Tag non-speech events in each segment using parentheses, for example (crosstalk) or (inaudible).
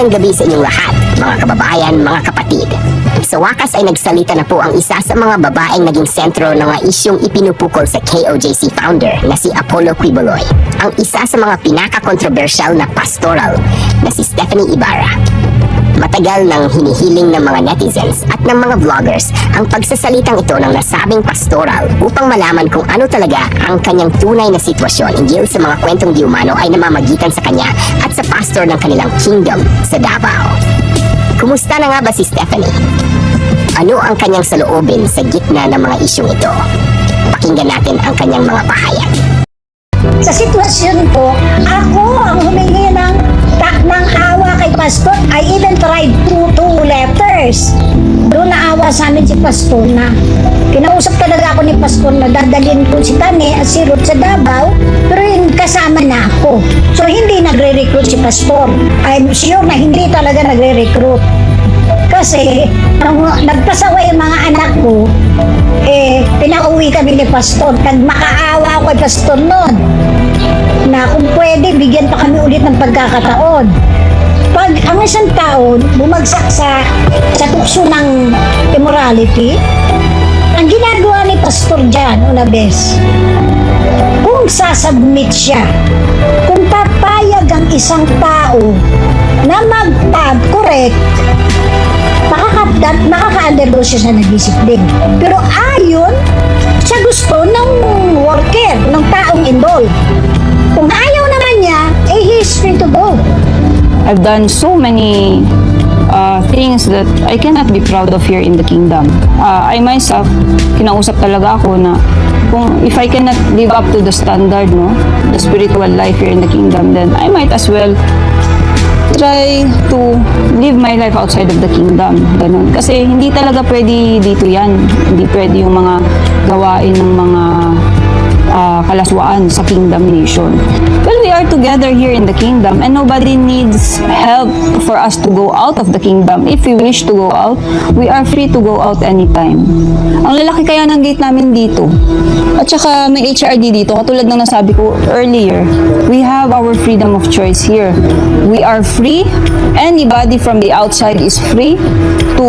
Magandang gabi sa inyong lahat, mga kababayan, mga kapatid. Sa wakas ay nagsalita na po ang isa sa mga babaeng naging sentro ng mga isyong ipinupukol sa KOJC founder na si Apollo Quiboloy. Ang isa sa mga pinaka-controversial na pastoral na si Stephanie Ibarra. Matagal nang hinihiling ng mga netizens at ng mga vloggers ang pagsasalitang ito ng nasabing pastoral upang malaman kung ano talaga ang kanyang tunay na sitwasyon hinggil sa mga kwentong di umano ay namamagitan sa kanya at sa pastor ng kanilang kingdom sa Davao. Kumusta na nga ba si Stephanie? Ano ang kanyang saloobin sa gitna ng mga isyong ito? Pakinggan natin ang kanyang mga pahayag. Sa sitwasyon ko, ako ang humingi ng ng awa kay Pastor. I even tried two, two letters. Doon naawa sa amin si Pastor na kinausap talaga ako ni Pastor na dadalhin ko si Tani at si Ruth sa Davao pero yung kasama na ako. So hindi nagre-recruit si Pastor. I'm sure na hindi talaga nagre-recruit. Kasi nung nagpasawa yung mga anak ko, eh, pinauwi kami ni Pastor. Nag makaawa ako kay Pastor noon na kung pwede, bigyan pa kami ulit ng pagkakataon. Pag ang isang taon bumagsak sa, sa tukso ng immorality, ang ginagawa ni Pastor dyan, una bes, kung sasubmit siya, kung papayag ang isang tao na mag-correct, makaka makaka-undergo siya sa nag-discipline. Pero ayon sa gusto ng worker, ng taong involved. I've done so many uh, things that I cannot be proud of here in the kingdom. Uh, I myself, kinausap talaga ako na kung if I cannot live up to the standard, no, the spiritual life here in the kingdom, then I might as well try to live my life outside of the kingdom. Ganun. Kasi hindi talaga pwede dito yan. Hindi pwede yung mga gawain ng mga ah, kalaswaan sa kingdom nation. Well, we are together here in the kingdom and nobody needs help for us to go out of the kingdom. If we wish to go out, we are free to go out anytime. Ang lalaki kaya ng gate namin dito. At saka may HRD dito, katulad ng nasabi ko earlier, we have our freedom of choice here. We are free. Anybody from the outside is free to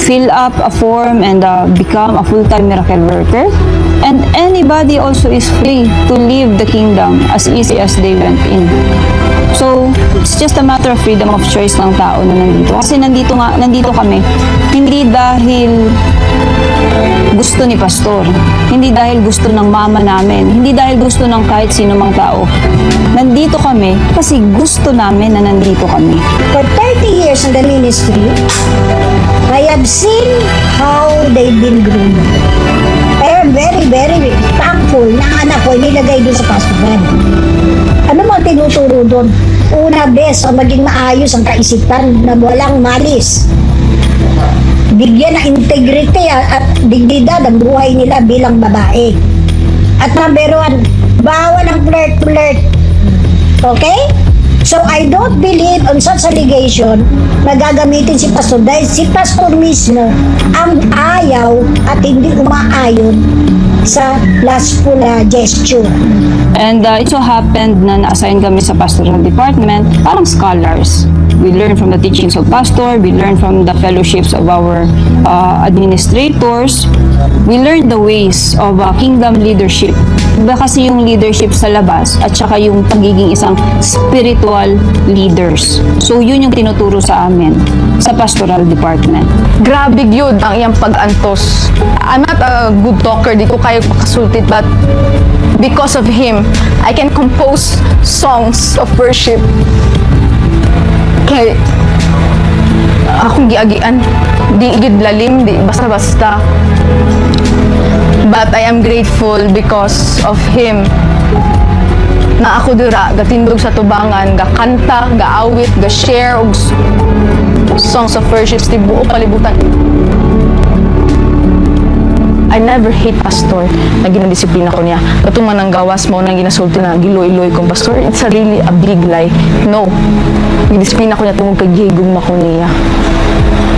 fill up a form and uh, become a full-time miracle worker. And anybody also is free to leave the kingdom as easy as they went in. So, it's just a matter of freedom of choice ng tao na nandito. Kasi nandito nga, nandito kami, hindi dahil gusto ni pastor. Hindi dahil gusto ng mama namin. Hindi dahil gusto ng kahit sino mang tao. Nandito kami kasi gusto namin na nandito kami. For 30 years in the ministry, I have seen how they've been groomed. I am very, very ko nilagay doon sa pastoran. Ano mo tinuturo doon? Una, best, ang maging maayos ang kaisipan na walang malis. Bigyan ng integrity at dignidad ang buhay nila bilang babae. At number one, bawal ang flirt-flirt. Okay? So I don't believe on such allegation na gagamitin si pastor dahil si pastor mismo ang ayaw at hindi umaayon sa lustful uh, gesture. And uh, it so happened na na-assign kami sa pastoral department, parang scholars. We learn from the teachings of pastor, we learn from the fellowships of our uh, administrators, we learn the ways of uh, kingdom leadership. Iba kasi yung leadership sa labas at saka yung pagiging isang spiritual leaders. So yun yung tinuturo sa amin sa pastoral department. Grabe yun ang iyang pag-antos. I'm not a good talker, di ko kayo pakasultit, but because of him, I can compose songs of worship. Kay akong giagian, di gid lalim, di basta-basta. But I am grateful because of him na ako dira gatindog sa tubangan ga kanta ga awit ga share og songs of worship sa tibuok kalibutan I never hate pastor na ginadisiplina ko niya. Katuman ang gawas mo nang ginasulti na giloy-loy kong pastor. It's a really a big lie. No. Gidisiplina ko niya tungkol kay gigong ko niya.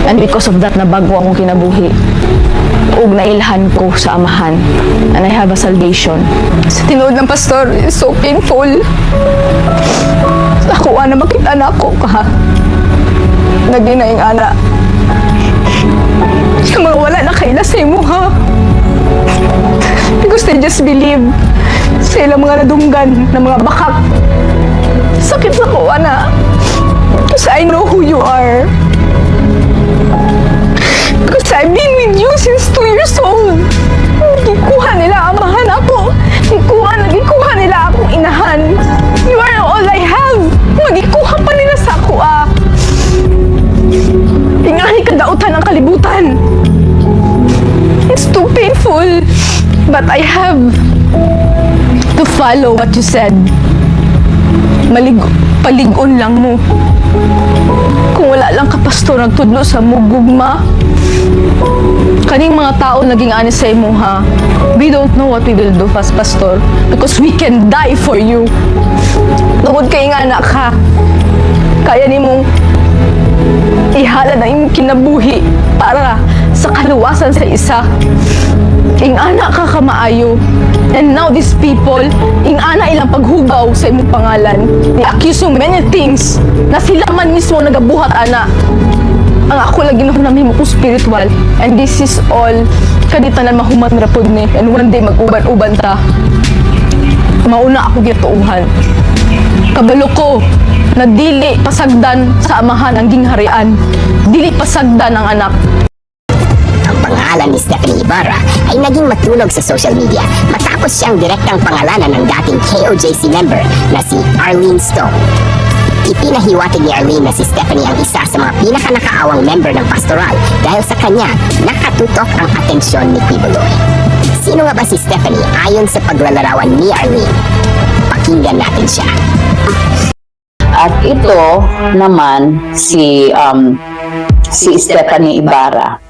And because of that, nabago akong kinabuhi. Ug nailhan ko sa amahan. And I have a salvation. Sa tinood ng pastor, it's so painful. Ako, na makita na ako ka. naging naing ana. Sa mga wala na kaila sa imo ha. Because they just believe sa ilang mga nadunggan na mga bakak. Sakit sa ana. Because I know who you are. But I have to follow what you said. Malig paligon lang mo. Kung wala lang ka pastor nagtudlo sa mugugma, kaning mga tao naging ani sa imo ha. We don't know what we will do fast pastor because we can die for you. Tungod kay nga anak ka. Kaya nimong ihala na imong kinabuhi para sa kaluwasan sa isa. Ing ana ka kamaayo. And now these people, ing ana ilang paghugaw sa imong pangalan. They accuse you many things na sila man mismo nagabuhat ana. Ang ako lagi na namin mo spiritual. And this is all kaditanan mahuman rapod ni. And one day mag-uban-uban ta. Mauna ako gituuhan. Kabalo ko na dili pasagdan sa amahan ang gingharian. Dili pasagdan ang anak. Ang pangalan ni Stephanie Ibarra ay naging matulog sa social media matapos siyang direktang pangalanan ng dating KOJC member na si Arlene Stone. Ipinahiwatig ni Arlene na si Stephanie ang isa sa mga pinakanakaawang member ng pastoral dahil sa kanya nakatutok ang atensyon ni Quiboloy. Sino nga ba si Stephanie ayon sa paglalarawan ni Arlene? Pakinggan natin siya. At ito naman si um, si Stephanie Ibarra.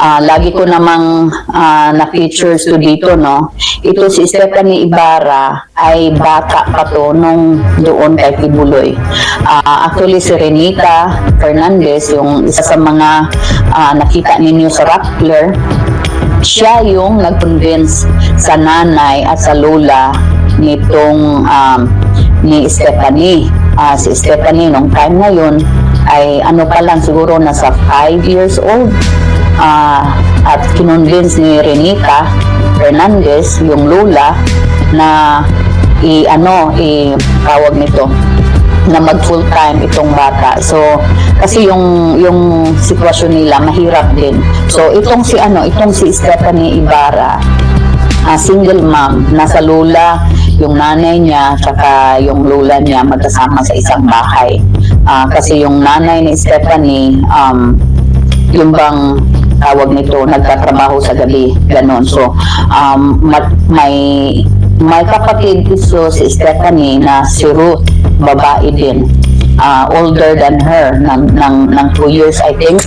Ah, lagi ko namang ah, na-features to dito, no? Ito si Stephanie Ibarra ay bata pa to nung doon kay Tibuloy. Ah, actually, si Renita Fernandez, yung isa sa mga ah, nakita ninyo sa Rappler, siya yung nag-convince sa nanay at sa lola nitong um, ni Stephanie. Ah, si Stephanie nung time na yun ay ano pa lang siguro nasa 5 years old Ah, at kinonvince ni Renita Fernandez yung lola na i ano i tawag nito na mag full time itong bata. So kasi yung yung sitwasyon nila mahirap din. So itong si ano, itong si Stephanie Ibarra ah, single mom, nasa lola yung nanay niya tsaka yung lola niya magkasama sa isang bahay. Ah, kasi yung nanay ni Stephanie um, yung bang tawag nito nagtatrabaho sa gabi ganon so um, ma- may may kapatid iso si Stephanie na si Ruth babae din ah, older than her ng, ng, ng two years I think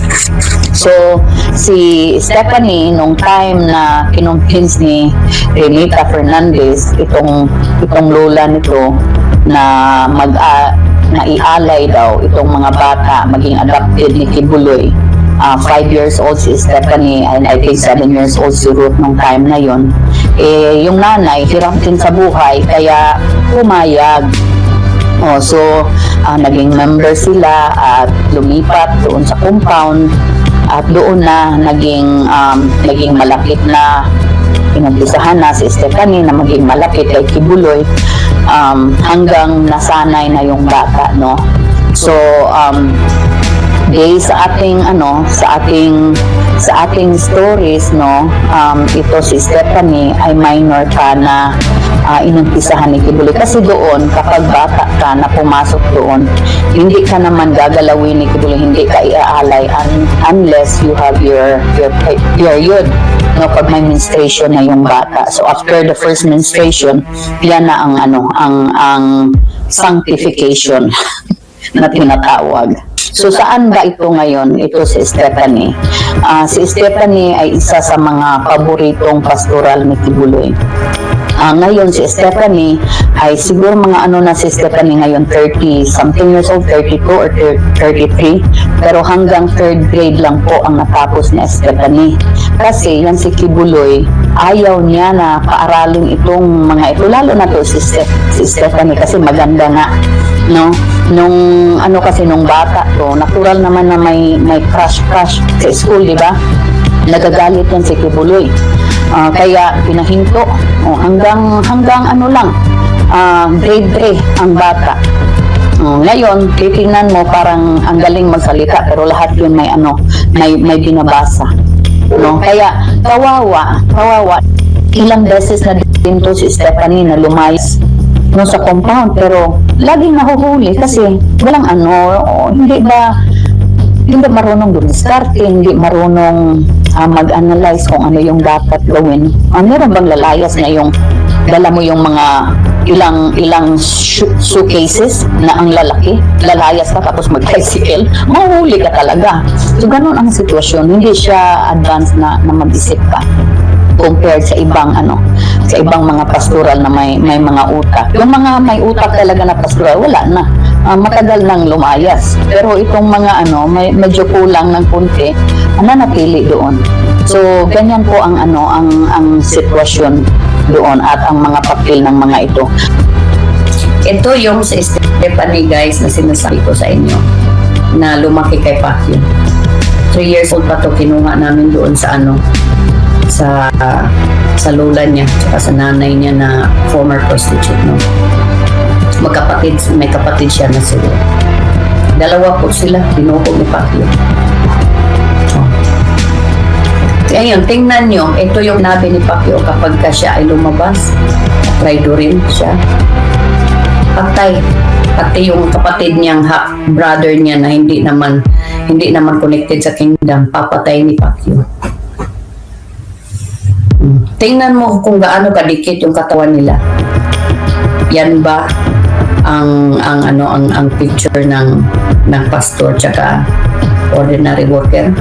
So, si Stephanie, nung time na kinumpins ni Renita Fernandez, itong, itong lola nito, na mag a na ialay daw itong mga bata maging adopted ni Kibuloy. Ah, five years old si Stephanie and I think seven years old si Ruth nung time na yon. Eh, yung nanay, hirap din sa buhay, kaya pumayag. Oh, so ah, naging member sila at lumipat doon sa compound. At doon na naging um, naging malapit na inumpisahan na si Stephanie na maging malapit kay Kibuloy um, hanggang nasanay na yung bata no? So um, based sa ating ano sa ating sa ating stories no um, ito si Stephanie ay minor pa na uh, inumpisahan ni Kibuloy kasi doon kapag bata ka na pumasok doon hindi ka naman gagalawin ni Kibuloy hindi ka iaalay un- unless you have your your pe- period no pag may menstruation na yung bata so after the first menstruation yan na ang ano ang ang sanctification (laughs) na tinatawag. So saan ba ito ngayon? Ito si Stephanie. Ah, si Stephanie ay isa sa mga paboritong pastoral ni Tibuloy. Ah, ngayon si Stephanie ay siguro mga ano na si Stephanie ngayon 30 something years old 32 or 33 pero hanggang third grade lang po ang natapos ni Stephanie kasi yan si Kibuloy ayaw niya na paaralin itong mga ito lalo na to si, Ste- si Stephanie kasi maganda nga no nung ano kasi nung bata to natural naman na may may crush crush sa school di ba nagagalit yan si Kibuloy Ah, kaya pinahinto oh, hanggang hanggang ano lang ah, grade 3 ang bata Oh, ngayon, titingnan mo parang ang galing magsalita pero lahat yun may ano, may may binabasa. No? Kaya kawawa, kawawa. Ilang beses na din to si Stephanie na lumayas no sa compound pero laging nahuhuli kasi walang ano, hindi ba hindi marunong dumiskarte, hindi marunong ah, mag-analyze kung ano yung dapat gawin. Ah, meron bang lalayas na yung dala mo yung mga ilang ilang su- suitcases na ang lalaki, lalayas ka tapos mag-tricycle, mahuli ka talaga. So, ganun ang sitwasyon. Hindi siya advanced na, na mag-isip ka compared sa ibang ano sa ibang mga pastoral na may may mga utak. Yung mga may utak talaga na pastoral wala na. Ah, matagal nang lumayas. Pero itong mga ano may medyo kulang ng kunti, nanatili doon. So ganyan po ang ano ang ang sitwasyon doon at ang mga papel ng mga ito. Ito yung sa Stephanie guys na sinasabi ko sa inyo na lumaki kay Pacquiao. 3 years old pa to kinuha namin doon sa ano sa sa lola niya tsaka sa nanay niya na former prostitute no. Magkapatid, may kapatid siya na sila. Dalawa po sila, binuko ni Pacquiao. Oh. Ngayon, tingnan nyo, ito yung nabi ni Pacquiao kapag ka siya ay lumabas, traido rin siya, patay. Pati yung kapatid niyang half brother niya na hindi naman hindi naman connected sa kingdom, papatay ni Pacquiao. Tingnan mo kung gaano kadikit yung katawan nila. Yan ba ang ang ano ang ang picture ng ng pastor tsaka ordinary worker?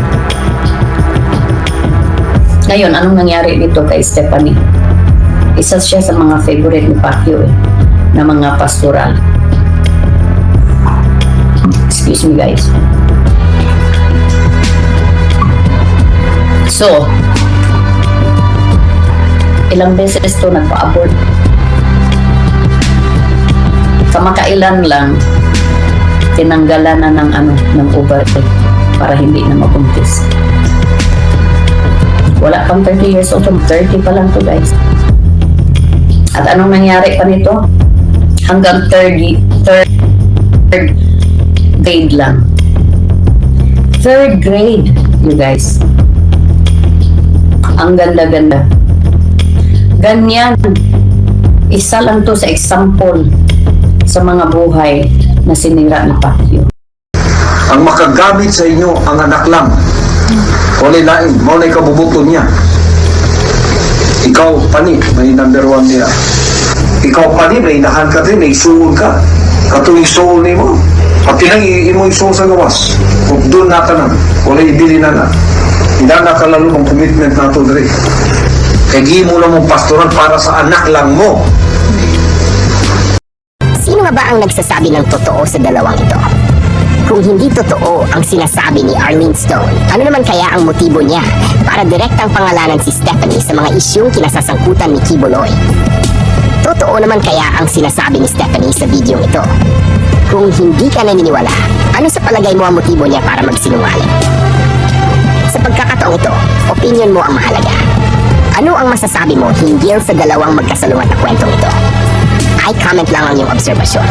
Ngayon, anong nangyari dito kay Stephanie? Isa siya sa mga favorite ni Pacquiao eh, na mga pastoral. Excuse me guys. So, ilang beses to nagpa-abort. Kamakailan lang, tinanggalan na ng ano, ng ovary para hindi na mabuntis. Wala pang 30 years old, 30 pa lang to guys. At anong nangyari pa nito? Hanggang third, third, third grade lang. Third grade, you guys. Ang ganda-ganda. Ganyan. Isa lang to sa example sa mga buhay na sinira ni Pacquiao. ang makagamit sa inyo ang anak lang. Wala lain, mao na ikabubuto niya. Ikaw, pani, may number one niya. Ikaw, pani, may inahan ka din, may isuon ka. Katuloy isuon ni mo. At tinang imo isuon sa gawas. Kung doon na ka na, wala ibili na na. Hindi na kalalo ng commitment na ito, Dre. Kaya mo lang mong pastoral para sa anak lang mo. Sino nga ba ang nagsasabi ng totoo sa dalawang ito? Kung hindi totoo ang sinasabi ni Arlene Stone, ano naman kaya ang motibo niya para direktang pangalanan si Stephanie sa mga isyong kinasasangkutan ni Kibuloy? Totoo naman kaya ang sinasabi ni Stephanie sa video ito? Kung hindi ka naniniwala, ano sa palagay mo ang motibo niya para magsinungaling? Sa pagkakataong ito, opinion mo ang mahalaga. Ano ang masasabi mo hinggil sa dalawang magkasalungat na kwentong ito? Ay comment lang ang iyong obserbasyon.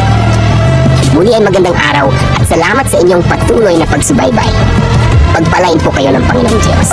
Muli ay magandang araw at salamat sa inyong patuloy na pagsubaybay. Pagpalain po kayo ng Panginoong Diyos.